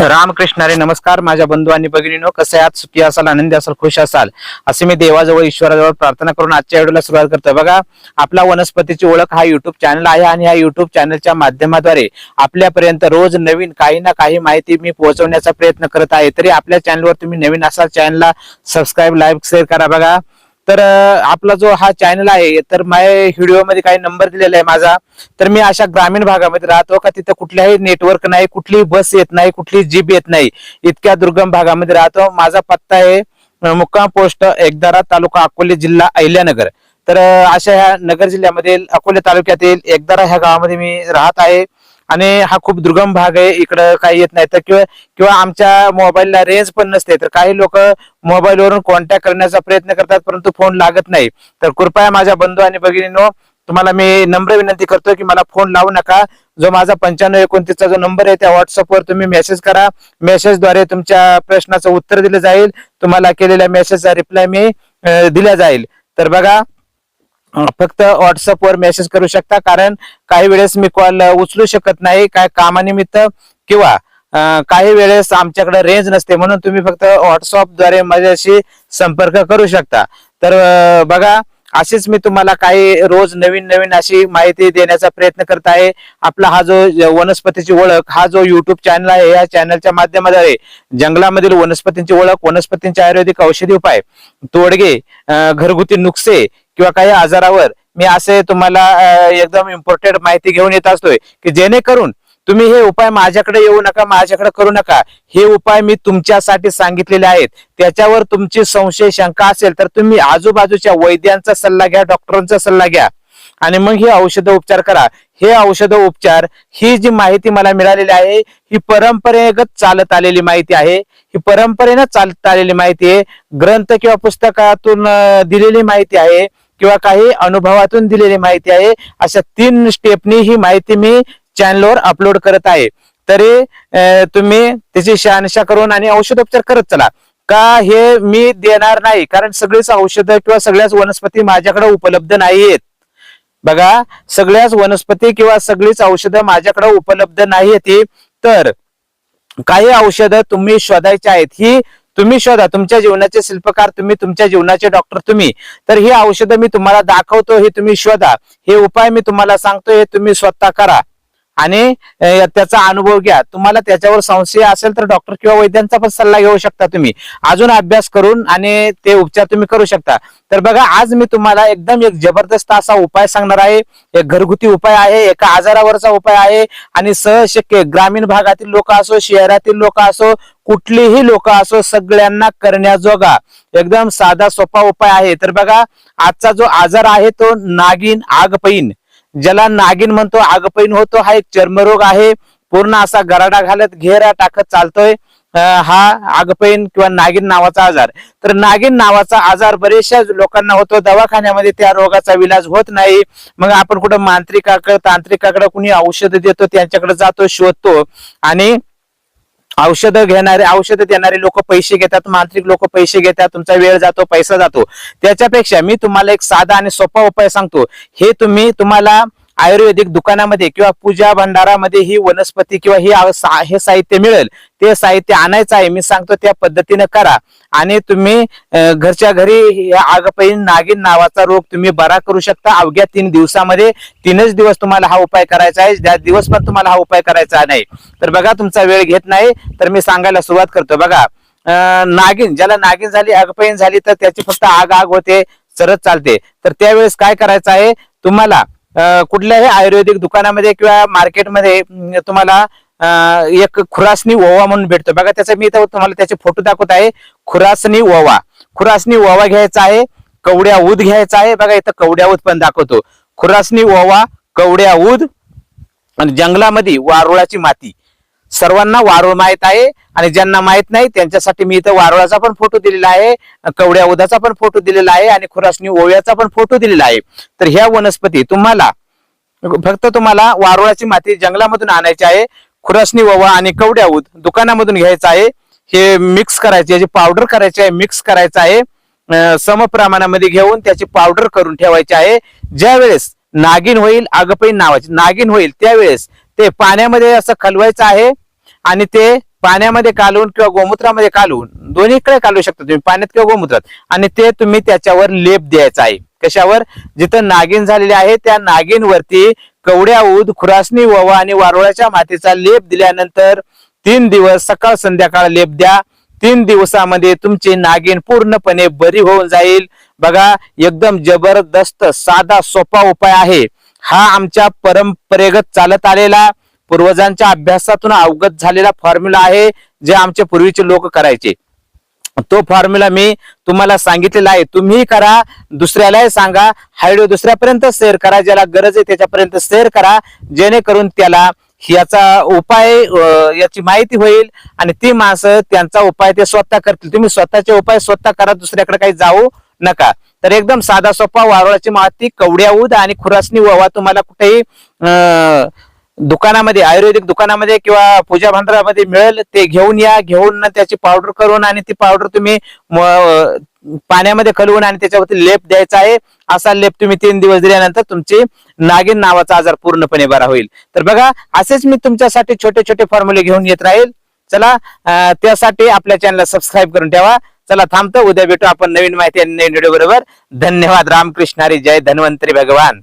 रामकृष्ण अरे नमस्कार माझ्या बंधू आणि भगिनीनो. कसे आहात सुखी असाल आनंदी असाल खुश असाल असे मी देवाजवळ ईश्वराजवळ प्रार्थना करून आजच्या व्हिडिओला सुरुवात करतोय. बघा आपला वनस्पतीची ओळख हा युट्यूब चॅनल आहे आणि ह्या युट्यूब चॅनलच्या माध्यमाद्वारे आपल्यापर्यंत रोज नवीन काही ना काही माहिती मी पोहोचवण्याचा प्रयत्न करत आहे. तरी आपल्या चॅनलवर तुम्ही नवीन असाल चॅनलला सबस्क्राईब लाईक शेअर करा. बघा तर आपला जो हा चॅनल आहे तर माझ्या व्हिडिओमध्ये काही नंबर दिलेला आहे माझा. तर मी अशा ग्रामीण भागामध्ये राहतो का तिथं कुठल्याही नेटवर्क नाही कुठलीही बस येत नाही कुठली जीप येत नाही. इतक्या दुर्गम भागामध्ये राहतो. माझा पत्ता आहे मुक्काम पोस्ट एकदारा तालुका अकोले जिल्हा अहिल्यानगर. तर अशा ह्या नगर जिल्ह्यामध्ये अकोले तालुक्यातील एकदारा ह्या गावामध्ये मी राहत आहे. आणि हा खूप दुर्गम भाग आहे इकडं काही येत नाही. तर किंवा किंवा आमच्या मोबाईलला रेंज पण नसते. तर काही लोक मोबाईलवरून कॉन्टॅक्ट करण्याचा प्रयत्न करतात परंतु फोन लागत नाही. तर कृपया माझ्या बंधू आणि भगिनींनो तुम्हाला मी नम्र विनंती करतो की मला फोन लावू नका. जो माझा पंच्याण्णव एकोणतीसचा जो नंबर आहे त्या व्हॉट्सअपवर तुम्ही मेसेज करा. मेसेजद्वारे तुमच्या प्रश्नाचं उत्तर दिलं जाईल. तुम्हाला केलेल्या मेसेजचा रिप्लाय मी दिला जाईल. तर बघा फक्त व्हॉट्सअपवर मेसेज करू शकता कारण काही वेळेस मी कॉल उचलू शकत नाही काय कामानिमित्त किंवा काही वेळेस आमच्याकडे रेंज नसते म्हणून तुम्ही फक्त व्हॉट्सअपद्वारे माझ्याशी संपर्क करू शकता. तर बघा अशीच मी तुम्हाला काही रोज नवीन नवीन अशी माहिती देण्याचा प्रयत्न करत आहे. आपला हा जो वनस्पतीची ओळख हा जो युट्यूब चॅनल आहे या चॅनलच्या माध्यमाद्वारे जंगलामधील वनस्पतींची ओळख वनस्पतींचे आयुर्वेदिक औषधी उपाय तोडगे घरगुती नुकसे किंवा काही आजारावर मी असे तुम्हाला एकदम इम्पॉर्टंट माहिती घेऊन येत असतोय की जेणेकरून तुम्ही हे उपाय माझ्याकडे येऊ नका माझ्याकडे करू नका. हे उपाय मी तुमच्यासाठी सांगितलेले आहेत. त्याच्यावर तुमची संशय शंका असेल तर तुम्ही आजूबाजूच्या वैद्यांचा सल्ला घ्या डॉक्टरांचा सल्ला घ्या. आणि मग ही औषध उपचार करा. हे औषध उपचार ही जी माहिती मला मिळालेली आहे ही परंपरेगत चालत आलेली माहिती आहे. ही परंपरेनं चालत आलेली माहिती आहे. ग्रंथ किंवा पुस्तकातून दिलेली माहिती आहे. किंवा काही अनुभवातून दिलेली माहिती आहे अशा तीन स्टेपनी ही माहिती मी चॅनलवर अपलोड करत आहे. तरी तुम्ही त्याची शहानिशा करून आणि औषधोपचार करत चला. का हे मी देणार नाही? कारण सगळीच औषधं किंवा सगळ्याच वनस्पती माझ्याकडे उपलब्ध नाहीयेत. बघा सगळ्याच वनस्पती किंवा सगळीच औषधं माझ्याकडे उपलब्ध नाहीयेत ही. तर काही औषधं तुम्ही शोधायची आहेत ही तुम्ही शोधा तुमच्या जीवनाचे शिल्पकार तुम्ही तुमच्या जीवनाचे डॉक्टर तुम्ही. तर ही औषधं मी तुम्हाला दाखवतो हे तुम्ही शोधा. हे उपाय मी तुम्हाला सांगतो हे तुम्ही स्वतः करा. आणि त्याचा अनुभव घ्या. तुम्हाला त्याच्यावर संशय असेल तर डॉक्टर किंवा वैद्यांचा पण सल्ला घेऊ शकता तुम्ही. अजून अभ्यास करून आणि ते उपचार तुम्ही करू शकता. तर बघा आज मी तुम्हाला एकदम एक जबरदस्त असा उपाय सांगणार आहे. एक घरगुती उपाय आहे एका आजारावरचा उपाय आहे आणि सहशक्य ग्रामीण भागातील लोक असो शहरातील लोक असो कुठलीही लोक असो सगळ्यांना करण्याजोगा. एकदम साधा सोपा उपाय आहे. तर बघा आजचा जो आजार आहे तो नागिन आगपैन ज्याला नागिन म्हणतो आगपैन होतो हा एक चर्मरोग आहे. पूर्ण असा गराडा घालत घेरा टाकत चालतोय. हा आगपैन किंवा नागिन नावाचा आजार. तर नागिन नावाचा आजार बरेचशा लोकांना होतो. दवाखान्यामध्ये त्या रोगाचा विलाज होत नाही. मग आपण कुठं मांत्रिकाकडे तांत्रिकाकडे कुणी औषध देतो त्यांच्याकडे जातो शोधतो. आणि औषधं घेणारे औषधं देणारे लोक पैसे घेतात मांत्रिक लोक पैसे घेतात तुमचा वेळ जातो पैसा जातो. त्याच्यापेक्षा मी तुम्हाला एक साधा आणि सोपा उपाय सांगतो. हे तुम्ही तुम्हाला आयुर्वेदिक दुकानामध्ये किंवा पूजा भंडारामध्ये ही वनस्पती किंवा ही सा- हे साहित्य मिळेल. ते साहित्य आणायचं आहे. मी सांगतो त्या पद्धतीनं करा. आणि तुम्ही घरच्या घरी या आगपैन नागिन नावाचा रोग तुम्ही बरा करू शकता. अवघ्या तीन दिवसामध्ये तीनच दिवस तुम्हाला हा उपाय करायचा आहे. ज्या दिवस पण तुम्हाला हा उपाय करायचा नाही. तर बघा तुमचा वेळ घेत नाही. तर मी सांगायला सुरुवात करतो. बघा नागिन ज्याला नागिन झाली आगपैन झाली तर त्याची फक्त आग आग होते सरत चालते. तर त्यावेळेस काय करायचं आहे? तुम्हाला कुठल्याही आयुर्वेदिक दुकानामध्ये किंवा मार्केटमध्ये तुम्हाला एक खुरासनी ओवा म्हणून भेटतो. बघा त्याचा मी तुम्हाला त्याचे फोटो दाखवत आहे. खुरासनी ओवा. खुरासनी ओवा घ्यायचा आहे कवड्या ऊद घ्यायचा आहे. बघा इथं कवड्या ऊद पण दाखवतो. खुरासनी ओवा कवड्या ऊद आणि जंगलामध्ये वारुळाची माती. सर्वांना वारुळ माहीत आहे आणि ज्यांना माहीत नाही त्यांच्यासाठी मी इथं वारुळाचा पण फोटो दिलेला आहे कवड्या उदाचा पण फोटो दिलेला आहे आणि खुरासनी ओव्याचा पण फोटो दिलेला आहे. तर ह्या वनस्पती तुम्हाला फक्त तुम्हाला वारुळाची माती जंगलामधून आणायची आहे खुरासनी ओवा आणि कवड्या उद दुकानामधून घ्यायचं आहे. हे मिक्स करायचे याची पावडर करायची आहे मिक्स करायचं आहे. सम प्रमाणामध्ये घेऊन त्याची पावडर करून ठेवायची आहे. ज्या वेळेस नागिन होईल आगपैन नावाची नागिन होईल त्यावेळेस ते पाण्यामध्ये असं खलवायचं आहे. आणि ते पाण्यामध्ये कालवून किंवा गोमूत्रामध्ये कालवून दोन्हीकडे कालवू शकता तुम्ही पाण्यात किंवा गोमूत्रात. आणि ते तुम्ही त्याच्यावर लेप द्यायचा आहे. कशावर? जिथं नागिन झालेली आहे त्या नागिनवरती कवड्या ऊद खुरासणी ववा आणि वारुळाच्या मातीचा लेप दिल्यानंतर तीन दिवस सकाळ संध्याकाळ लेप द्या. तीन दिवसामध्ये तुमची नागिन पूर्णपणे बरी होऊन जाईल. बघा एकदम जबरदस्त साधा सोपा उपाय आहे. हा आमच्या परंपरेगत चालत आलेला. पूर्वजांच्या अभ्यासातून अवगत झालेला फॉर्म्युला आहे जे आमचे पूर्वीचे लोक करायचे. तो फॉर्म्युला मी तुम्हाला सांगितलेला आहे. तुम्ही करा दुसऱ्यालाही सांगा हा व्हिडिओ दुसऱ्यापर्यंत शेअर करा ज्याला गरज आहे त्याच्यापर्यंत शेअर करा जेणेकरून त्याला याचा उपाय याची माहिती होईल आणि ती माणसं त्यांचा उपाय ते स्वतः करतील. तुम्ही स्वतःचे उपाय स्वतः करा दुसऱ्याकडे काही जाऊ नका. तर एकदम साधा सोपा वारुळाची माती कवड्या उद आणि खुरासनी व्हावा तुम्हाला कुठेही अं, दुकानामध्ये आयुर्वेदिक दुकानामध्ये किंवा पूजा भांडारामध्ये मिळेल ते घेऊन या घेऊन त्याची पावडर करून आणि ती पावडर तुम्ही पाण्यामध्ये कलवून आणि त्याच्यावरती लेप द्यायचा आहे. असा लेप तुम्ही तीन दिवस दिल्यानंतर तुमची नागिन नावाचा आजार पूर्णपणे बरा होईल. तर बघा असेच मी तुमच्यासाठी छोटे छोटे फॉर्म्युले घेऊन येत राहील. चला त्यासाठी आपल्या चॅनलला सबस्क्राईब करून ठेवा. चला थांबतो. उद्या भेटू आपण नवीन माहिती आणि नवीन व्हिडिओ बरोबर. धन्यवाद. रामकृष्ण हरी. जय धन्वंतरी भगवान.